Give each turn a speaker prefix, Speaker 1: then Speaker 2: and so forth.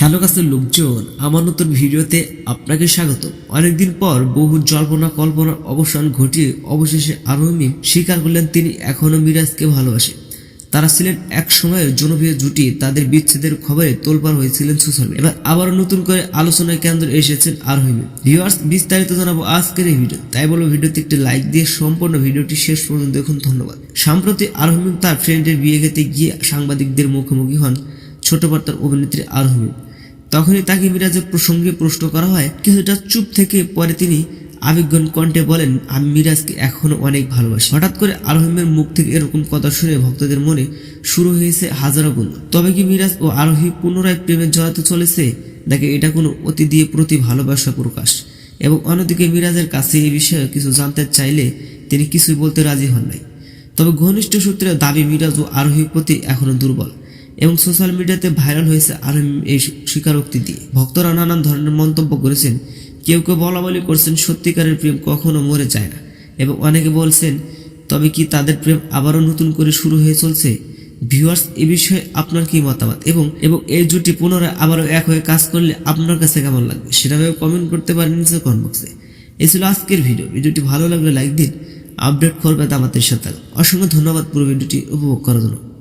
Speaker 1: Hello কাছের লোকজন, আমার নতুন ভিডিওতে আপনাকে স্বাগত। অনেকদিন পর বহু জল্পনা কল্পনার অবসান ঘটিয়ে অবশেষে আরোহিম স্বীকার করলেন তিনি এখনও মিরাজকে ভালোবাসে। তারা ছিলেন এক সময়ের জনপ্রিয় জুটি, তাদের বিচ্ছেদের খবরে তোলপার হয়েছিলেন সোশ্যাল এবার আবারও নতুন করে আলোচনায় কেন্দ্রে এসেছেন আরোহিমে ভিউয়ার্স, বিস্তারিত জানাব আজকের এই ভিডিও। তাই বলব ভিডিওতে একটি লাইক দিয়ে সম্পূর্ণ ভিডিওটি শেষ পর্যন্ত দেখুন, ধন্যবাদ। সম্প্রতি আরোহিম তার ফ্রেন্ডের বিয়ে খেতে গিয়ে সাংবাদিকদের মুখোমুখি হন ছোট বার্তার অভিনেত্রী আরোহিম তখনই তাকে মিরাজের প্রসঙ্গে প্রশ্ন করা হয় কিছুটা চুপ থেকে পরে তিনি আবেগগণ কণ্ঠে বলেন, আমি মিরাজকে এখনও অনেক ভালোবাসি। হঠাৎ করে আরোহিমের মুখ থেকে এরকম কথা শুনে ভক্তদের মনে শুরু হয়েছে হাজারো গুণ। তবে কি মিরাজ ও আরোহী পুনরায় প্রেমে জড়াতে চলেছে দেখে এটা কোনো অতি দিয়ে প্রতি ভালোবাসা প্রকাশ? এবং অন্যদিকে মিরাজের কাছে এই বিষয়ে কিছু জানতে চাইলে তিনি কিছুই বলতে রাজি হন নাই। তবে ঘনিষ্ঠ সূত্রে দাবি মিরাজ ও আরোহীর প্রতি এখনও দুর্বল। এবং সোশ্যাল মিডিয়াতে ভাইরাল হয়েছে আরোহী এই স্বীকারোক্তি দিয়ে। ভক্তরা নানান ধরনের মন্তব্য করেছেন, কেউ কেউ বলা বলি করছেন, সত্যিকারের প্রেম কখনো মরে যায় না। এবং অনেকে বলছেন, তবে কি তাদের প্রেম আবারও নতুন করে শুরু হয়ে চলছে? ভিউয়ার্স, এ বিষয়ে আপনার কি মতামত? এবং এবং এই জুটি পুনরায় আবারও এক হয়ে কাজ করলে আপনার কাছে কেমন লাগবে? সেটা কমেন্ট করতে পারেন নিচে কমেন্ট বক্সে এই ছিল আজকের ভিডিও ভিডিওটি ভালো লাগলে লাইক দিন আপডেট করবে আমাদের সাথে। অসংখ্য ধন্যবাদ পুরো ভিডিওটি উপভোগ করার জন্য।